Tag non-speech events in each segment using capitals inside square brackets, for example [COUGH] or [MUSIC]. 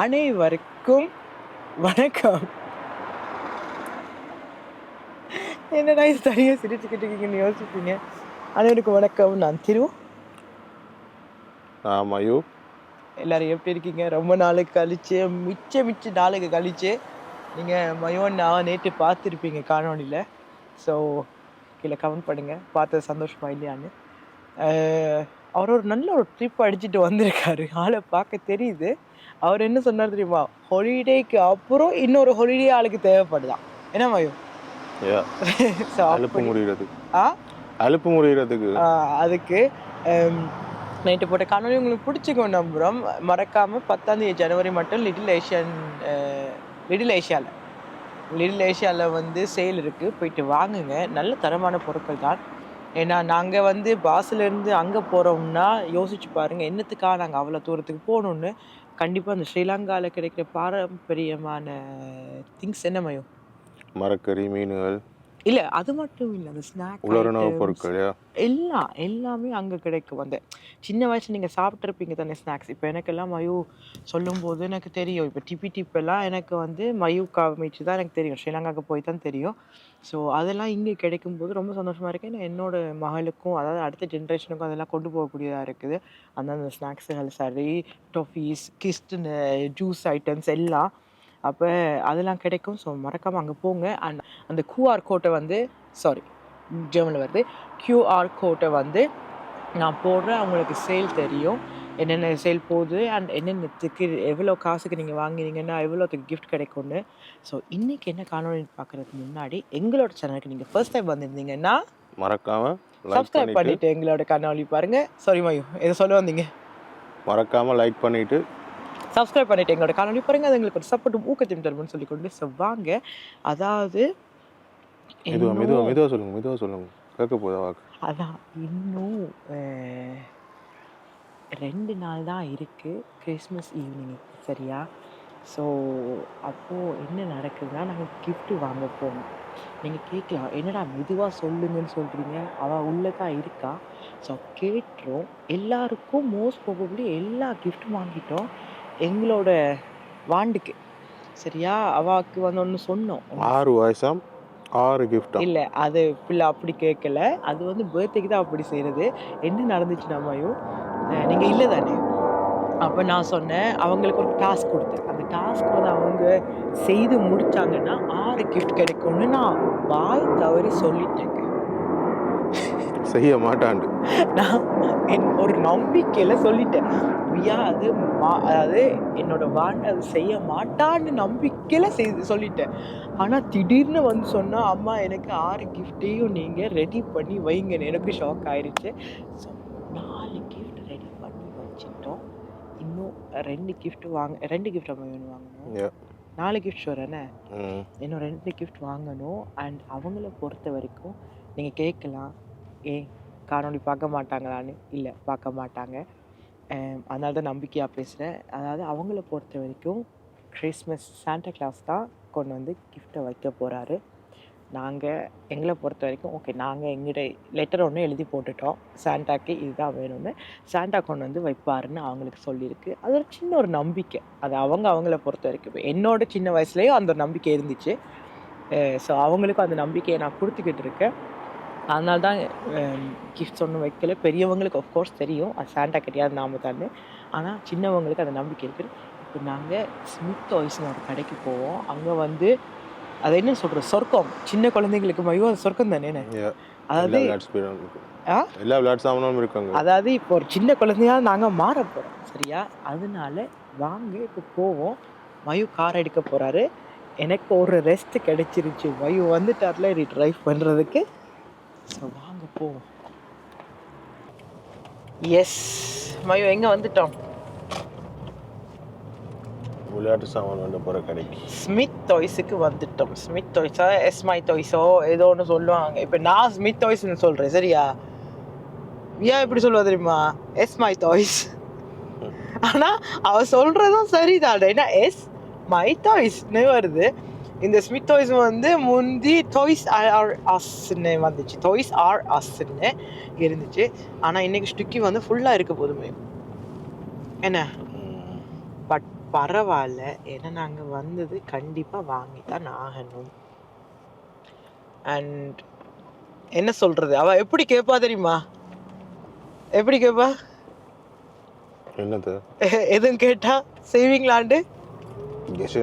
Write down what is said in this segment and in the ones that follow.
அனைவருக்கும் வணக்கம். என்னடா இது தனியாக சிரிச்சுக்கிட்டு இருக்கீங்கன்னு யோசிப்பீங்க? அனைவருக்கும் வணக்கம். நான் திரு. மயூ எல்லாரும் எப்படி இருக்கீங்க? ரொம்ப நாளுக்கு கழிச்சு மிச்ச மிச்ச நாளுக்கு கழிச்சு நீங்கள் மயோன் நான் நேற்று பார்த்துருப்பீங்க காணொலியில் ஸோ கீழே கமெண்ட் பண்ணுங்க. பார்த்தது சந்தோஷமா இல்லையான்னு. அவர் ஒரு நல்ல ஒரு ட்ரிப் அடிச்சுட்டு வந்திருக்காரு. ஆளை பார்க்க தெரியுது. அவர் என்ன சொன்னார் தெரியுமா? ஹாலிடேக்கு அப்புறம் இன்னொரு ஹாலிடே ஆளுக்கு தேவைப்படுதான். என்ன மயோ? யா ஸோ [LAUGHS] அலுப்பு முடிகிறதுக்கு ஆ? அலுப்பு முடிகிறதுக்கு ஆஹ் அதுக்கு நைட்டு போட்ட காணொலி உங்களுக்கு பிடிச்சிக்கும் நம்புகிறோம் மறக்காமல் பத்தாந்தேதி ஜனவரி மட்டும் லிட்டில் ஏஷியன் லிட்டில் ஏஷியாவில் லிட்டில் ஏஷியாவில் வந்து சேல் இருக்குது போயிட்டு வாங்குங்க. நல்ல தரமான பொருட்கள் தான். ஏன்னா நாங்கள் வந்து பாஸ்லேருந்து அங்கே போகிறோம்னா யோசிச்சு பாருங்கள் என்னத்துக்காக நாங்கள் அவ்வளோ தூரத்துக்கு போகணுன்னு கண்டிப்பாக அந்த ஸ்ரீலங்காவில் கிடைக்கிற பாரம்பரியமான திங்ஸ் என்ன மயம் மரக்கறி மீன்கள். இல்லை அது மட்டும் இல்லை. அந்த ஸ்நாக் உலருணவு பொருட்கள் எல்லாம் எல்லாமே அங்கே கிடைக்கும். அந்த சின்ன வயசுல நீங்கள் சாப்பிட்ருப்பீங்க தானே ஸ்நாக்ஸ் இப்போ எனக்கெல்லாம் மயூ சொல்லும்போது எனக்கு தெரியும். இப்போ டிப்பி டிப்பெல்லாம் எனக்கு வந்து மயூ காமிச்சு தான் எனக்கு தெரியும். ஸ்ரீலங்காவுக்கு போய் தான் தெரியும். ஸோ அதெல்லாம் இங்கே கிடைக்கும்போது ரொம்ப சந்தோஷமாக இருக்கு. ஏன்னா என்னோட மகளுக்கும் அதாவது அடுத்த ஜென்ரேஷனுக்கும் அதெல்லாம் கொண்டு போகக்கூடியதாக இருக்குது. அந்தந்த ஸ்நாக்ஸுகள் சரி டொஃபீஸ் கிஸ்ட்டுன்னு ஜூஸ் ஐட்டம்ஸ் எல்லாம் அப்போ அதெல்லாம் கிடைக்கும். ஸோ மறக்காமல் அங்கே போங்க. அண்ட் அந்த QR கோட்டை வந்து சாரி ஜெர்மனில் வருது. QR கோட்டை வந்து நான் போடுறேன் அவங்களுக்கு சேல் தெரியும். என்னென்ன சேல் போகுது அண்ட் என்னென்னத்துக்கு எவ்வளோ காசுக்கு நீங்கள் வாங்கினீங்கன்னா எவ்வளோத்துக்கு gift கிடைக்கும்னு. ஸோ இன்றைக்கி என்ன காணொலி பார்க்குறதுக்கு முன்னாடி எங்களோட சேனலுக்கு நீங்கள் ஃபர்ஸ்ட் டைம் வந்திருந்தீங்கன்னா மறக்காம லைக் சப்ஸ்கிரைப் பண்ணிவிட்டு எங்களோட காணொலி பாருங்கள் சாரி மயூ எதை சொல்ல வந்தீங்க? மறக்காம லைக் பண்ணிட்டு சப்ஸ்கிரைப் பண்ணிட்டு எங்களோட காணொலி பாருங்க. அது எங்களுக்கு ஒரு சப்போர்ட்டும் ஊக்கத்தையும் தரும்னு சொல்லிக்கொண்டு. ஸோ வாங்க. அதாவது மெதுவா இன்னும் மெதுவா மெதுவா சொல்லுங்க மெதுவா சொல்லுங்க. கேட்க போதா அதான் இன்னும் ரெண்டு நாள் தான் இருக்குது கிறிஸ்மஸ் ஈவினிங்க்கு சரியா? ஸோ அப்போது என்ன நடக்குதுன்னா நாங்கள் gift வாங்க போகணும் நீங்கள் கேட்கலாம் என்னடா மெதுவாக சொல்லுங்கன்னு சொல்கிறீங்க அவள் உள்ளே தான் இருக்கா? ஸோ கேட்டுரும் எல்லாருக்கும் மோஸ்ட் ப்ராபப்ளி எல்லா கிஃப்ட்டும் வாங்கிட்டோம். எங்களோட வாண்டுக்கு. சரியா? அவாக்கு வந்து ஒன்று சொன்னோம். ஆறு வயசாம் ஆறு கிஃப்டா இல்லை அது பிள்ளை அப்படி கேட்கல. அது வந்து பர்த்டேக்கு தான் அப்படி செய்கிறது என்ன நடந்துச்சு நம்மையும் நீங்கள் இல்லை தானே? அப்போ நான் சொன்னேன் அவங்களுக்கு ஒரு டாஸ்க் கொடுத்தேன் அந்த டாஸ்க் வந்து அவங்க செய்து முடிச்சாங்கன்னா ஆறு கிஃப்ட் கிடைக்கும்னு நான் வாய் தவறி சொல்லிட்டேங்க. செய்ய மாட்டாண்டு. நான் என் ஒரு நம்பிக்கையில் சொல்லிட்டேன். அது மா அதாவது என்னோட வாண்டை அது செய்ய மாட்டான்னு நம்பிக்கையில் செய்து சொல்லிட்டேன். ஆனால் திடீர்னு வந்து சொன்னால் அம்மா எனக்கு ஆறு கிஃப்ட்டையும் நீங்கள் ரெடி பண்ணி வைங்கன்னு எனக்கு ஷாக் ஆயிடுச்சு ஸோ நாலு கிஃப்ட் ரெடி பண்ணி வச்சுட்டோம் இன்னும் ரெண்டு gift வாங்க ரெண்டு கிஃப்ட் நம்ம வேணும் வாங்கணும். நாலு கிஃப்ட் ம். இன்னும் ரெண்டு கிஃப்ட் வாங்கணும். அண்ட் அவங்கள பொறுத்த வரைக்கும் நீங்கள் கேட்கலாம் ஏன் காணொளி பார்க்க மாட்டாங்களான்னு? இல்லை பார்க்க மாட்டாங்க. அதனால தான் நம்பிக்கையாக பேசுகிறேன் அதாவது அவங்கள பொறுத்த வரைக்கும் கிறிஸ்மஸ் சாண்டா கிளாஸ் தான் கொண்டு வந்து கிஃப்ட்டை வைக்க போகிறாரு நாங்கள் எங்களை பொறுத்த வரைக்கும் ஓகே நாங்கள் எங்கிட்ட லெட்டர் ஒன்று எழுதி போட்டுட்டோம். சாண்டாக்கு இதுதான் வேணும்னு சாண்டா கொண்டு வந்து வைப்பாருன்னு அவங்களுக்கு சொல்லியிருக்கு. அது ஒரு சின்ன ஒரு நம்பிக்கை. அது அவங்க அவங்கள பொறுத்த வரைக்கும் என்னோட சின்ன வயசுலேயும் அந்த நம்பிக்கை இருந்துச்சு. ஸோ அவங்களுக்கும் அந்த நம்பிக்கையை நான் கொடுத்துக்கிட்டு இருக்கேன். அதனால தான் கிஃப்ட்ஸ் ஒன்றும் வைக்கல. பெரியவங்களுக்கு ஆஃப்கோர்ஸ் தெரியும். அது சாண்டா கிடையாது நாம தானே. ஆனால் சின்னவங்களுக்கு அந்த நம்பிக்கை இருக்குது இப்போ நாங்கள் ஸ்மித் டாய்ஸ்னு ஒரு கடைக்கு போவோம். அங்கே வந்து அது என்ன சொல்கிறது சொர்க்கம். சின்ன குழந்தைங்களுக்கு மையோ அது சொர்க்கம் தானே. அதாவது எல்லா விளையாட்டு சாமானும் இருக்காங்க அதாவது இப்போ ஒரு சின்ன குழந்தையா நாங்கள் மாற போகிறோம் சரியா? அதனால வாங்க இப்போ போவோம். மயு கார் எடுக்க போகிறாரு எனக்கு ஒரு ரெஸ்ட் கிடைச்சிருச்சு. மயு வந்துட்டார்ல ட்ரைவ் பண்ணுறதுக்கு வாங்க போவோம் எஸ் மயு எங்கே வந்துட்டோம்? விளையாட்டு சாமான் வேண்ட போற கடைக்கு. ஸ்மித் டாய்ஸுக்கு வந்துட்டோம். ஸ்மித் டாய்ஸா எஸ்மை டாய்ஸோ ஏதோ ஒன்று சொல்லுவாங்க. இப்போ நான் ஸ்மித் டாய்ஸ்னு சொல்கிறேன் சரியா? ஏன் இப்படி சொல்லுவா தெரியுமா? S my. டாய்ஸ் ஆனால் அவ சொல்கிறதும் சரிதான். ஏன்னா எஸ் மை டாய்ஸ்னு வருது. இந்த ஸ்மித் டாய்ஸ் வந்து முந்தி டாய்ஸ் ஆர் அஸ்ன்னு வந்துச்சு. டாய்ஸ் ஆர் அஸ்ன்னு இருந்துச்சு. ஆனால் இன்னைக்கு ஸ்டுக்கி வந்து ஃபுல்லாக இருக்க போதுமே. என்ன. பட் பரவாயில்ல ஏன்னா நாங்கள் வந்தது கண்டிப்பாக வாங்கி தான் ஆகணும். அண்ட் என்ன சொல்றது? அவ எப்படி கேட்பா தெரியுமா? எப்படி கேட்பா என்னது? எதுவும் கேட்டா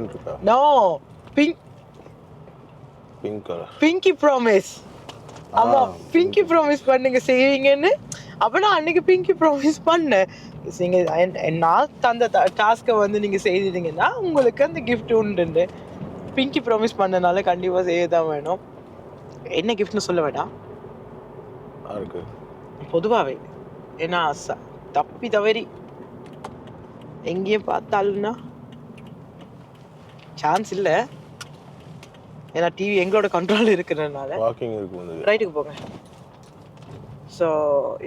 இருக்கா? No pink pink colour pinky promise ஆமா பிங்கி ப்ராமிஸ் பண்ணுங்க செய்வீங்கன்னு அப்ப நான் அன்னைக்கு பிங்கி ப்ராமிஸ் பண்ணேன். நீங்க நான் தந்த டாஸ்க்கை வந்து நீங்க செய்தீங்கன்னா உங்களுக்கு அந்த gift உண்டு பிங்கி ப்ராமிஸ் பண்ணனால கண்டிப்பா செய்ய தான் வேணும். என்ன கிஃப்ட்னு சொல்ல வேண்டாம். பொதுவாகவே ஏன்னா தப்பி தவறி. எங்கேயும் பார்த்தாலும்னா சான்ஸ் இல்லை. ஏன்னா டிவி எங்களோட கண்ட்ரோல் இருக்கிறதுனால. வாக்கிங் இருக்கு வந்து ரைட்டுக்கு போங்க. ஸோ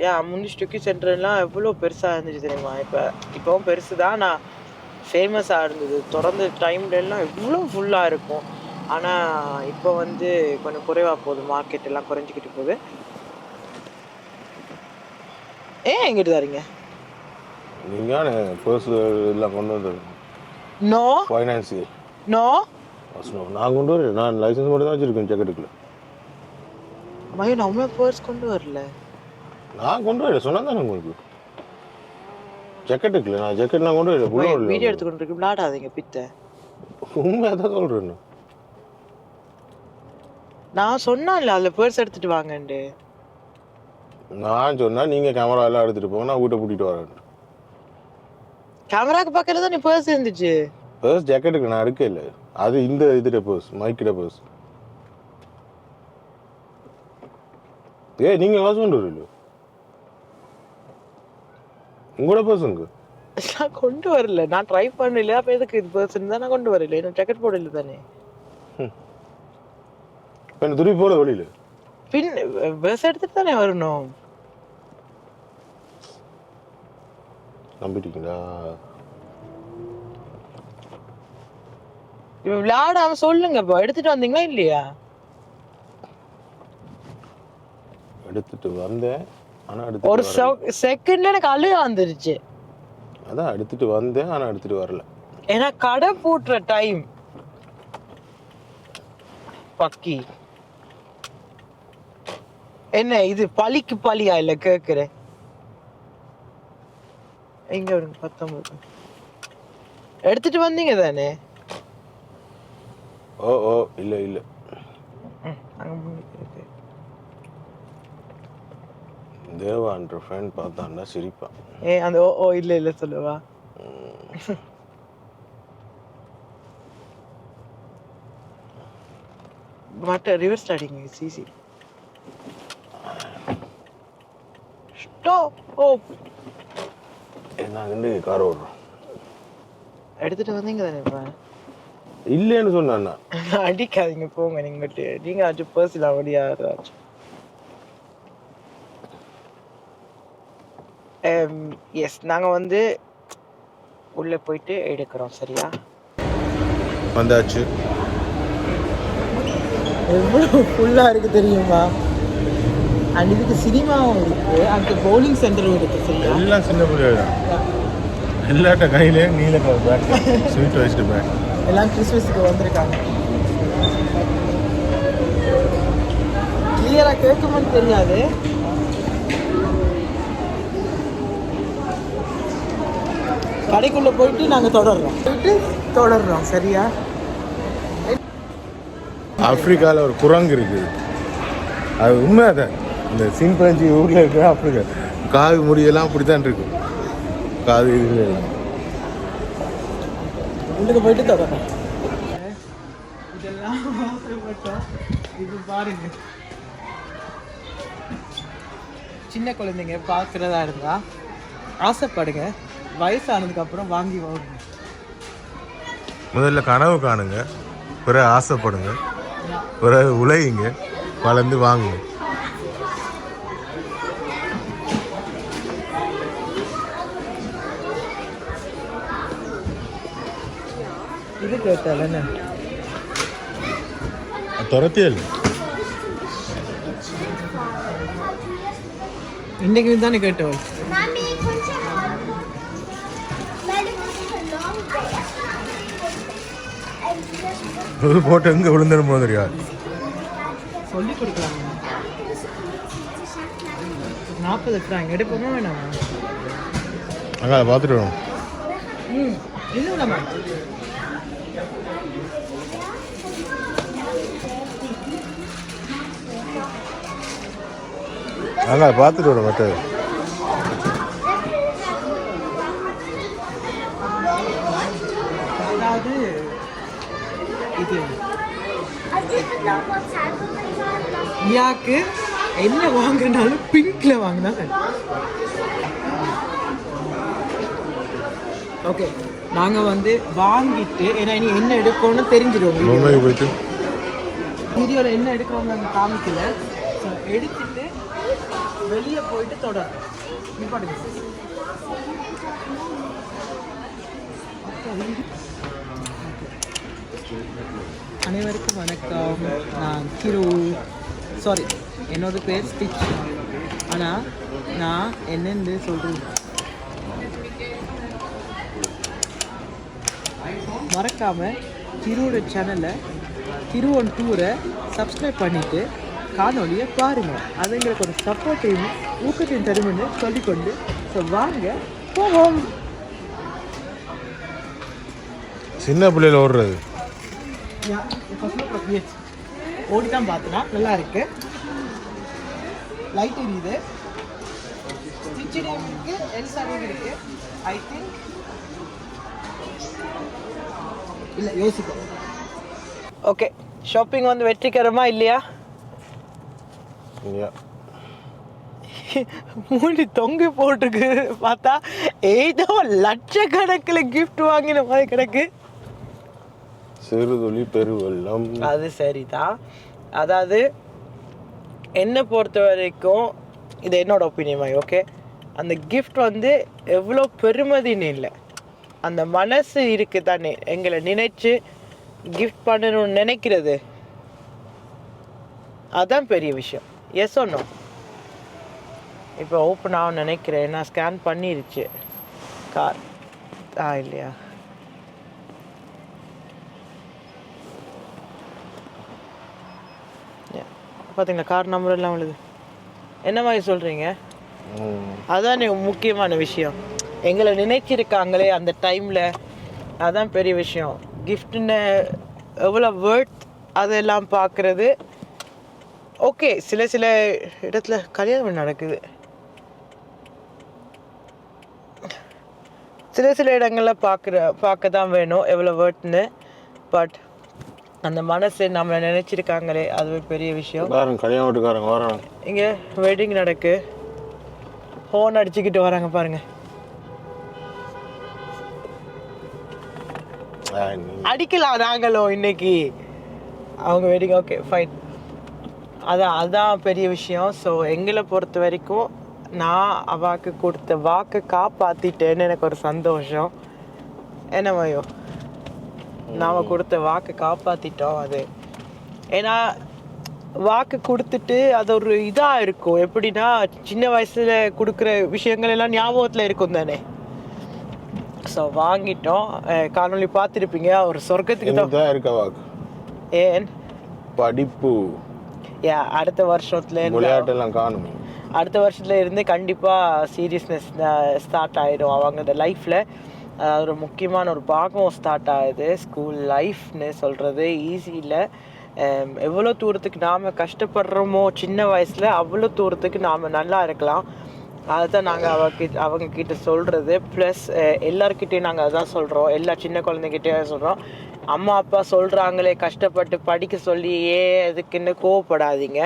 ஏன் முந்தி ஸ்டுக்கி சென்டர்லாம் எவ்வளோ பெருசாக இருந்துச்சு தெரியுமா? இப்போ இப்போவும் பெருசு தான் நான் ஃபேமஸாக இருந்தது. திறந்த டைம்லலாம் எவ்வளோ ஃபுல்லாக இருக்கும். ஆனால் இப்போ வந்து கொஞ்சம் குறைவாக போகுது. மார்க்கெட் எல்லாம் குறைஞ்சிக்கிட்டு போகுது. ஏன் எங்கிட்டு தாரீங்க நீங்க பர்ஸ் எல்லாம் கொண்டு வந்தது? நோ ஃபைனான்ஸு நோ நான் கொண்டு வரேன் நான் லைசன்ஸ் மட்டும் தான் வச்சிருக்கேன் ஜெக்கெட்டுக்குள்ள மயோ நம்ம பர்ஸ் கொண்டு வரல? நான் கொண்டு வரேன் சொன்னா தானே உங்களுக்கு? ஜெக்கெட்டுக்குள்ள நான் ஜெக்கெட் நான் கொண்டு வரேன் புள்ள வீடியோ எடுத்துக்கொண்டு இருக்கு விளையாடாதீங்க பித்த. உண்மையாக தான் சொல்கிறேன் நான். சொன்னேன்ல அதில் பர்ஸ் எடுத்துட்டு வாங்கன்ட்டு. நான் சொன்னா நீங்க கேமரா எல்லாம் எடுத்துட்டு போங்க நான் வீட்டை பூட்டிட்டு வரேன். கேமராக்கு பக்கத்துல தான் நீ பர்ஸ் இருந்துச்சு. பர்ஸ் ஜாக்கெட்டுக்கு நான் எடுக்க இல்லை அது இந்த இதுட பர்ஸ் மைக்கிட பர்ஸ் ஏ நீங்க வாசம் கொண்டு வரல உங்களோட பர்ஸுங்க நான் கொண்டு வரல. நான் ட்ரை பண்ணல அப்ப எதுக்கு இது பர்ஸ் இருந்தா நான் கொண்டு வரல என்ன ஜாக்கெட் போடல தானே? என்ன துருவி போட வெளியில பின் பர்ஸ் எடுத்துட்டு தானே வரணும். நம்பிட்டீங்களா? இப்ப விளையாடாம சொல்லுங்க இப்போ. எடுத்துட்டு வந்தீங்களா இல்லையா? எடுத்துட்டு வந்தேன். ஆனா ஒரு எடுத்துட்டு வரல. செகண்ட்ல எனக்கு அழுக வந்துருச்சு. அதான் எடுத்துட்டு வந்தேன் ஆனா எடுத்துட்டு வரல. ஏன்னா கடை பூட்டுற டைம் பக்கி. என்ன இது பழிக்கு பழியா இல்ல? கேக்குறேன். எங்க வருங்க பத்தொன்பது? எடுத்துட்டு வந்தீங்க தானே? ஓ ஓ இல்ல இல்ல. தேவான்ற ஃப்ரெண்ட் பார்த்தான்னா சிரிப்பான் ஏ அந்த ஓ ஓ இல்ல இல்ல சொல்லுவா. மட்ட ரிவர்ஸ் அடிங்க சிசி. ஸ்டாப்! ஓ! வந்து கார் ஓடுறோம். எடுத்துட்டு வந்தீங்க தானே இப்ப இல்லைன்னு சொன்னான்? [LAUGHS] அடிக்காதீங்க போங்க நீங்க நீங்க ஆச்சு பர்சனல் அவடியாச்சு எஸ் நாங்க வந்து உள்ள போயிட்டு எடுக்கிறோம் சரியா? வந்தாச்சு. எவ்வளவு ஃபுல்லா இருக்கு தெரியுமா? அண்ட் இதுக்கு சினிமாவும் இருக்கு. அங்க பவுலிங் சென்டரும் இருக்கு சரியா? எல்லாம் சின்ன பிள்ளைகள் எல்லாட்ட கையிலே நீல கலர் பேக் ஸ்வீட் வச்சுட்டு பேக் எல்லாம் கிறிஸ்மஸுக்கு வந்திருக்காங்க. கிளியரா கேட்குமான்னு தெரியாது. கடைக்குள்ள போயிட்டு நாங்க தொடர்றோம். போயிட்டு தொடர்றோம் சரியா? ஆப்பிரிக்காவில் ஒரு குரங்கு இருக்குது. அது உண்மை தான் இந்த சிம்பஞ்சி ஊரில் இருக்கிற ஆப்பிரிக்கா. காது முடியெல்லாம் அப்படி தான் இருக்கும் காது இது எல்லாம். உள்ளுக்கு போயிட்டு தொடர்றோம் இதெல்லாம் ஆசைப்பட்டோம் இது பாருங்க. சின்ன குழந்தைங்க பார்க்குறதா இருந்தா ஆசைப்படுங்க. வயசானதுக்கு அப்புறம் வாங்கி வாங்குங்க. முதல்ல கனவு காணுங்க. பிறகு ஆசைப்படுங்க. பிறகு உழையுங்க. வளர்ந்து வாங்குங்க. தேவையில்ல என்ன துரத்தியல். இன்னைக்கு தானே கேட்டவள் ஒரு போட்டு எங்க விழுந்துடும் போது தெரியாது சொல்லி கொடுக்கலாம். நாற்பது இருக்கிறாங்க எடுப்போமா வேணாமா? அங்கே அதை பார்த்துட்டு வரும். ம் இன்னும் அதை பார்த்துட்டு வரும் மற்றது மியாக்கு என்ன வாங்கினாலும் பிங்க்ல வாங்கினா ஓகே நாங்க வந்து வாங்கிட்டு ஏன்னா இனி என்ன எடுக்கணும்னு போயிட்டு. வீடியோவில் என்ன எடுக்கிறோம் நாங்கள் காமிக்கல. ஸோ எடுத்துட்டு வெளியே போயிட்டு தொடர் நிப்பாட்டுங்க. அனைவருக்கும் வணக்கம். நான் கிரு சாரி என்னோட பேர் ஸ்டிச். ஆனால் நான் என்னென்னு சொல்கிறேன் மறக்காமல் கிருவோட சேனலை திருவன் டூரை சப்ஸ்கிரைப் பண்ணிவிட்டு காணொலியை பாருங்கள் அது எங்களுக்கு ஒரு சப்போர்ட்டையும் ஊக்கத்தையும் தருமென்னு சொல்லிக்கொண்டு ஸோ வாங்க போவோம். சின்ன பிள்ளையில ஓடுறது. ஓடி தான் பார்த்தனா நல்லா இருக்கு. லைட் எரியுது. ஸ்டிச்சிங் இருக்கு எல்சாடிங் இருக்கு. ஐ திங்க் இல்லை யோசிப்போம். ஓகே ஷாப்பிங் வந்து வெற்றிகரமா இல்லையா? [LAUGHS] மூடி தொங்கி போட்டிருக்கு. பார்த்தா ஏதோ லட்சக்கணக்கில் gift வாங்கின மாதிரி கிடக்கு. சிறுதுளி பெருவெள்ளம். அது சரிதான். அதாவது என்னை பொறுத்த வரைக்கும் இது என்னோட ஒப்பீனியன் ஓகே அந்த gift வந்து எவ்வளோ பெருமதின்னு இல்லை. அந்த மனசு இருக்கு தானே எங்களை நினைச்சு கிஃப்ட் பண்ணணும்னு நினைக்கிறது. அதான் பெரிய விஷயம். எஸ் ஒன்றும் இப்போ ஓப்பன் ஆகும் நினைக்கிறேன். நான் ஸ்கேன் பண்ணிருச்சு. கார் ஆ இல்லையா? பார்த்தீங்களா கார் நம்பர் எல்லாம் உள்ளது என்ன மாதிரி சொல்கிறீங்க அதுதான் அதான் முக்கியமான விஷயம். எங்களை நினைச்சிருக்காங்களே அந்த டைமில் அதான் பெரிய விஷயம். கிஃப்ட்டுன்னு எவ்வளோ வேர்த் அதெல்லாம் பார்க்குறது. ஓகே சில சில இடத்துல கல்யாணம் நடக்குது. சில சில இடங்களில் பார்க்குற பார்க்க தான் வேணும் எவ்வளோ வேர்ட்னு பட் அந்த மனசு நம்மளை நினைச்சிருக்காங்களே அதுவே பெரிய விஷயம். பாருங்க கல்யாண வீட்டுக்காரங்க வராங்க. இங்கே வெட்டிங் நடக்கு. ஹோன் அடிச்சுக்கிட்டு வராங்க பாருங்க. அடிக்கலாம் நாங்களும் இன்னைக்கு. அவங்க வெட்டிங் ஓகே ஃபைன் அதான் அதான் பெரிய விஷயம். ஸோ எங்களை பொறுத்த வரைக்கும் நான் அவாக்கு கொடுத்த வாக்கை காப்பாற்றிட்டேன்னு எனக்கு ஒரு சந்தோஷம். என்ன மயோ நாம் கொடுத்த வாக்கை காப்பாற்றிட்டோம் அது. ஏன்னா வாக்கு கொடுத்துட்டு அது ஒரு இதாக இருக்கும். எப்படின்னா சின்ன வயசில் கொடுக்குற விஷயங்கள் எல்லாம் ஞாபகத்தில் இருக்கும் தானே? ஸோ வாங்கிட்டோம். காணொளி பார்த்துருப்பீங்க. ஒரு சொர்க்கத்துக்கு தான். இருக்கா வாக்கு. ஏன்? படிப்பு. அடுத்த வருஷத்துல விளையாட்டெல்லாம் காணும். அடுத்த வருஷத்துல இருந்து கண்டிப்பாக சீரியஸ்னஸ் ஸ்டார்ட் ஆகிடும் அவங்க இந்த லைஃப்பில் ஒரு முக்கியமான ஒரு பாகம் ஸ்டார்ட் ஆகுது. ஸ்கூல் லைஃப்னு சொல்கிறது ஈஸி இல்லை எவ்வளோ தூரத்துக்கு நாம் கஷ்டப்படுறோமோ சின்ன வயசில் அவ்வளோ தூரத்துக்கு நாம் நல்லா இருக்கலாம். அதுதான் நாங்கள் அவகிட்ட அவங்க கிட்ட சொல்கிறது ப்ளஸ் எல்லாருக்கிட்டையும் நாங்கள் அதான் சொல்கிறோம் எல்லா சின்ன குழந்தைகிட்டயும் சொல்கிறோம் அம்மா அப்பா சொல்கிறாங்களே கஷ்டப்பட்டு படிக்க சொல்லி ஏன் எதுக்குன்னு கோவப்படாதீங்க.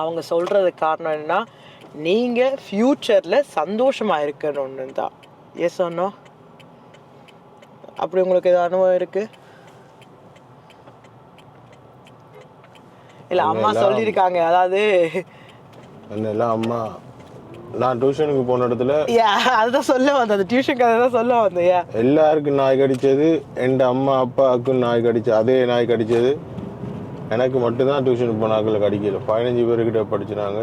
அவங்க சொல்கிறது காரணம் என்னன்னா நீங்கள் ஃப்யூச்சரில் சந்தோஷமாக இருக்கணும்னு தான் எஸ் சொன்னோம் அப்படி உங்களுக்கு ஏதாவது அனுபவம் இருக்கு? இல்லை அம்மா சொல்லியிருக்காங்க. அதாவது என்னெல்லாம் அம்மா. நான் டியூஷனுக்கு போன இடத்துல [LAUGHS] அதுதான் சொல்ல வந்தேன் அந்த டியூஷன் கதை தான் சொல்ல வந்தேன் எல்லாருக்கும் நாய் கடிச்சது என் அம்மா அப்பாவுக்கும் நாய் கடிச்சு அதே நாய் கடிச்சது. எனக்கு மட்டும்தான் டியூஷனுக்கு போனாக்கள் கடிக்கல. பதினஞ்சு பேர்கிட்ட படிச்சுனாங்க.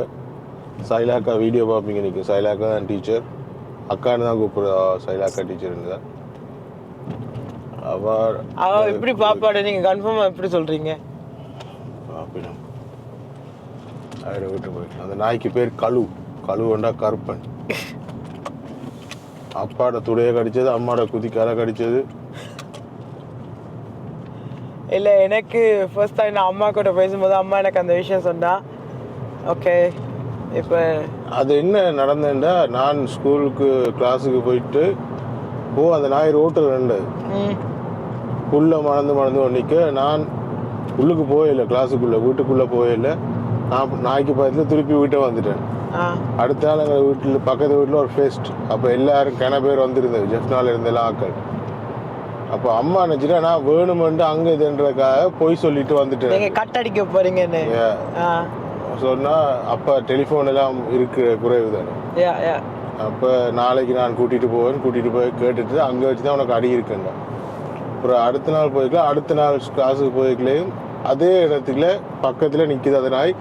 சைலாக்கா வீடியோ பார்ப்பீங்க நிற்கும் சைலாக்கா தான் டீச்சர் அக்கான்னு தான் கூப்பிடுறா. சைலாக்கா டீச்சர் இருந்தா அவர் அவ இப்படி பாப்பாடு நீங்க கன்ஃபார்மா எப்படி சொல்றீங்க? பாப்பினம் அவரை விட்டு போய் அந்த நாய்க்கு பேர் கழு கழுவண்டா கருப்பன். அப்பாட துடைய கடிச்சது அம்மாட குதிக்கால கடிச்சது. இல்ல எனக்கு ஃபர்ஸ்ட் டைம் நான் அம்மா கூட பேசும்போது அம்மா எனக்கு அந்த விஷயம் சொன்னா ஓகே இப்போ அது என்ன நடந்தேன்டா நான் ஸ்கூலுக்கு கிளாஸுக்கு போயிட்டு ஓ அந்த நாய் ரோட்டில் ம். உள்ள மறந்து மறந்து நிற்க நான் உள்ளுக்கு போயில்லை கிளாஸுக்குள்ளே வீட்டுக்குள்ளே போயில்லை நான் நாய்க்கு பக்கத்தில் திருப்பி வீட்டை வந்துட்டேன். அடுத்த நாள் எங்கள் வீட்டில் பக்கத்து வீட்டில் ஒரு ஃபெஸ்ட் அப்போ எல்லாரும் கிண பேர் வந்திருந்தது ஜெஃப்னால இருந்த எல்லாம் ஆக்கள் அப்போ அம்மா நினச்சிட்டா நான் வேணுமென்ட்டு அங்கே இதுன்றதுக்காக பொய் சொல்லிட்டு வந்துட்டேன். நீங்க கட் அடிக்க ஆ. சொன்னால் அப்போ டெலிஃபோன் எல்லாம் இருக்கு குறைவு தானே. அப்போ நாளைக்கு நான் கூட்டிகிட்டு போவேன் கூட்டிகிட்டு போய் கேட்டுட்டு அங்கே வச்சு தான் உனக்கு அடி இருக்குங்க. அப்புறம் அடுத்த நாள் போய்க்கலாம். அடுத்த நாள் கிளாஸுக்கு போய்க்கலையும். அதே இடத்துல பக்கத்தில் நிற்கிது அந்த நாய்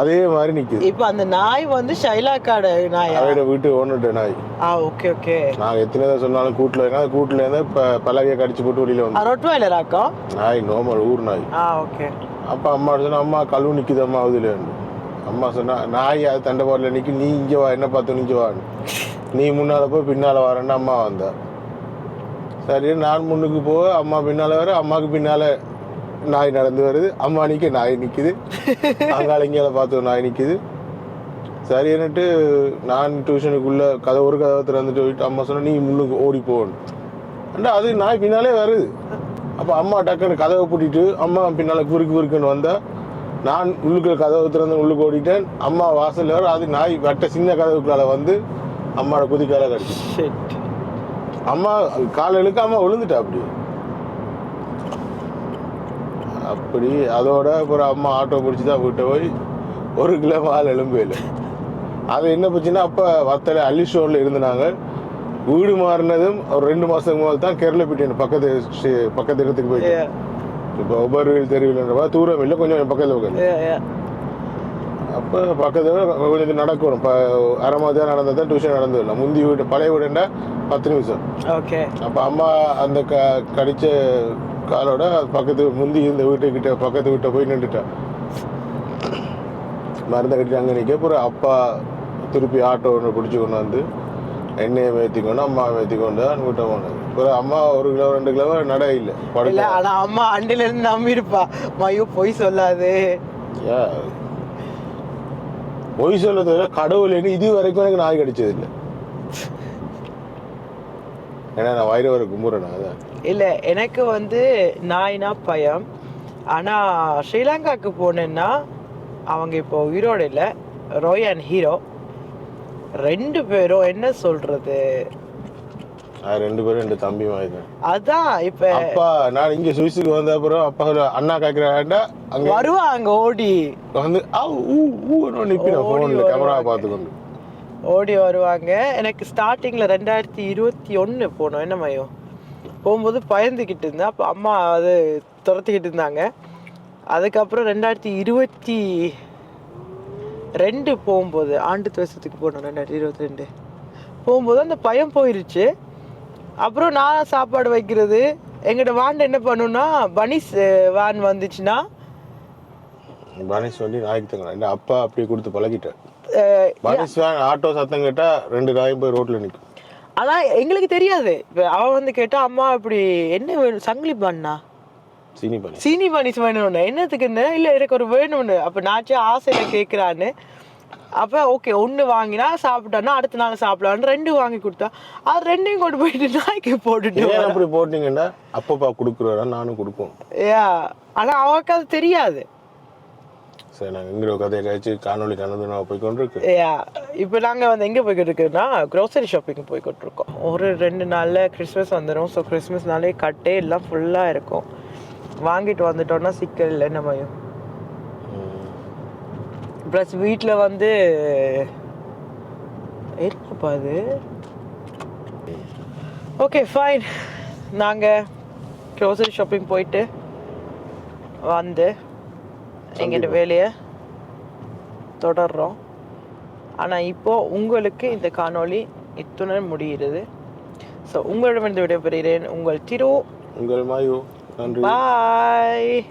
அதே மாதிரி நிற்கிது இப்போ அந்த நாய் வந்து ஷைலாக்காட நாயா? அவையோட வீட்டு ஓனுட்ட நாய். ஆ ஓகே ஓகே. நாங்கள் எத்தனை தடவை சொன்னாலும் கூட்டில் இருக்கா கூட்டில் இருந்தால் இப்போ பலகையை கடிச்சு போட்டு வெளியில் வந்து ரொட்வைலர் ஆக்கோ நாய் நோமல் ஊர் நாய். ஆ ஓகே. அப்போ அம்மா சொன்னா அம்மா கழுவு நிற்குது அம்மா அதுலேருந்து அம்மா சொன்னா நாய் அது தண்டை பாட்டில் நிற்கி நீ இங்கே வா என்ன பார்த்து நீங்க வா. நீ முன்னால் போய் பின்னால் வரேன்னு அம்மா வந்தா. சரி நான் முன்னுக்கு போக அம்மா பின்னால் வர அம்மாவுக்கு பின்னால் நாய் நடந்து வருது. அம்மா நிற்க நாய் நிற்குது அங்கால இங்கே பார்த்து நாய் நிற்குது சரின்னுட்டு நான் டியூஷனுக்குள்ளே கதை ஒரு கதவை திறந்துட்டு போயிட்டு அம்மா சொன்னா நீ முன்னுக்கு ஓடி போகணும் அது நாய் பின்னாலே வருது. அப்போ அம்மா டக்குன்னு கதவை பூட்டிட்டு அம்மா பின்னால் குறுக்கு குறுக்குன்னு வந்தா நான் உள்ளுக்குள்ள கதவை திறந்து உள்ளுக்கு ஓடிட்டேன். அம்மா வாசல்ல வர அது நாய் வட்ட சின்ன கதவுக்குள்ளால வந்து அம்மாவோட குதிக்கால கடிச்சு அம்மா கால் இழுக்க அம்மா விழுந்துட்டா அப்படி. அப்படி அதோட அப்புறம் அம்மா ஆட்டோ பிடிச்சி தான் வீட்டை போய் ஒரு கிலோ மால் எலும்பு அது என்ன போச்சுன்னா அப்போ வத்தலை அள்ளி ஸ்டோரில் இருந்தாங்க வீடு மாறினதும் ஒரு ரெண்டு மாதத்துக்கு முதல் தான் கேரளா பக்கத்து பக்கத்து இடத்துக்கு போயிட்டு. இப்போ ஒவ்வொருவில் தெருவில்ன்றப்ப தூரம் இல்லை கொஞ்சம் பக்கத்தில் பக்கத்தில் அப்போ பக்கத்தில் கொஞ்சம் நடக்கணும். இப்போ அரை மாதிரி தான் நடந்தது தான் டியூஷன் நடந்தது இல்லை முந்தி வீட்டு பழைய வீடுண்டா பத்து நிமிஷம். ஓகே அப்போ அம்மா அந்த க கடிச்ச காலோட பக்கத்து முந்தி இந்த வீட்டுக்கிட்ட பக்கத்து வீட்டை போய் நின்றுட்டா. மருந்தை கட்டிட்டு அங்கே நிற்க அப்புறம் அப்பா திருப்பி ஆட்டோ ஒன்று பிடிச்சி கொண்டு வந்து எண்ணெயை மேத்தி கொண்டு அம்மா மேத்தி கொண்டு தான் வீட்டை போனது அப்புறம் அம்மா ஒரு கிலோ ரெண்டு கிலோ நட இல்லை. இல்ல படுக்க ஆனா அம்மா அண்டில இருந்து நம்பி இருப்பா மயு பொய் சொல்லாது. பொய் சொல்றது விட கடவுள் இது வரைக்கும் எனக்கு நாய் கடிச்சது இல்லை ஏன்னா நான் வயிறு வரை கும்புறேன் அதான். இல்ல எனக்கு வந்து நாய்னா பயம். ஆனா ஸ்ரீலங்காக்கு போனேன்னா அவங்க இப்போ உயிரோட இல்ல. ரோய் அண்ட் ஹீரோ ரெண்டு பேரும் என்ன சொல்றது? ரெண்டு பேரும் ரெண்டு தம்பி மாதிரி அதான் இப்ப அப்பா நான் இங்க சுவிஸுக்கு வந்த அப்புறம் அப்பா அண்ணா காய்க்கிறாண்டா அங்க வருவாங்க ஓடி. வந்து ஆ, ஊ ஊன்னு நிப்பின போன்ல. கேமரா பார்த்துக்கொண்டு ஓடி வருவாங்க. எனக்கு ஸ்டார்டிங்ல ரெண்டாயிரத்தி இருபத்தி ஒன்று போனோம். என்ன மயம்? போகும்போது பயந்துக்கிட்டு இருந்தேன். அப்போ அம்மா அது துரத்திக்கிட்டு இருந்தாங்க. அதுக்கப்புறம் ரெண்டாயிரத்தி இருபத்தி ரெண்டு போகும்போது ஆண்டு வருஷத்துக்கு போனோம் ரெண்டாயிரத்தி இருபத்தி ரெண்டு. போகும்போது அந்த பயம் போயிருச்சு. அப்புறம் நான் சாப்பாடு வைக்கிறது எங்கிட்ட வாண்ட என்ன பண்ணுன்னா பனிஸ் வேன் வந்துச்சுன்னா பனிஷ் வண்டி நாய்க்கு தங்கலாம் அப்பா அப்படியே கொடுத்து பழகிட்டேன் பனிஷ் வேன் ஆட்டோ சத்தம் கேட்டா ரெண்டு நாயும் போய் ரோட்ல நிற்கும் ஆனா எங்களுக்கு தெரியாது. இப்ப அவ வந்து கேட்டா அம்மா இப்படி என்ன வேணும்? சங்கிலி பண்ணா சீனி பண்ணி சீனி பனிஸ் வேணும்னு. என்னத்துக்குன்னு இல்ல எனக்கு ஒரு வேணும்னு. அப்ப நாச்சும் ஆசையில கேக்குறான்னு. அப்ப ஓகே ஒண்ணு வாங்கினா சாப்பிட்டான்னா அடுத்த நாள் சாப்பிடலான்னு ரெண்டு வாங்கி கொடுத்தா. அது ரெண்டையும் கொண்டு போயிட்டு நாய்க்கு போட்டுட்டு அப்படி போட்டீங்கன்னா அப்பப்பா கொடுக்குறா நானும் கொடுப்போம் ஏ ஆனா அவருக்கு அது தெரியாது. சரி நாங்கள் இங்கிற கதையை கழிச்சு காணொலி கலந்து நான் போய் கொண்டிருக்கு இப்போ நாங்கள் வந்து எங்கே போய்கிட்டு இருக்கோம்னா க்ரோசரி ஷாப்பிங் போய்கிட்டு இருக்கோம் ஒரு ரெண்டு நாளில் கிறிஸ்மஸ் வந்துடும் ஸோ கிறிஸ்மஸ்னாலே கட்டே எல்லாம் ஃபுல்லாக இருக்கும். வாங்கிட்டு வந்துட்டோம்னா சிக்கல் இல்லை நம்மையும் ப்ளஸ் வீட்டில் வந்து என்னப்பா அது? ஓகே ஃபைன் நாங்கள் க்ரோசரி ஷாப்பிங் போயிட்டு வந்து எங்கிட்ட வேலையை தொடர்றோம். ஆனால் இப்போ உங்களுக்கு இந்த காணொளி இத்துடன் முடிகிறது. ஸோ உங்களிடமிருந்து விடைபெறுகிறேன். உங்கள் திரு உங்கள் மாயு. நன்றி. பாய்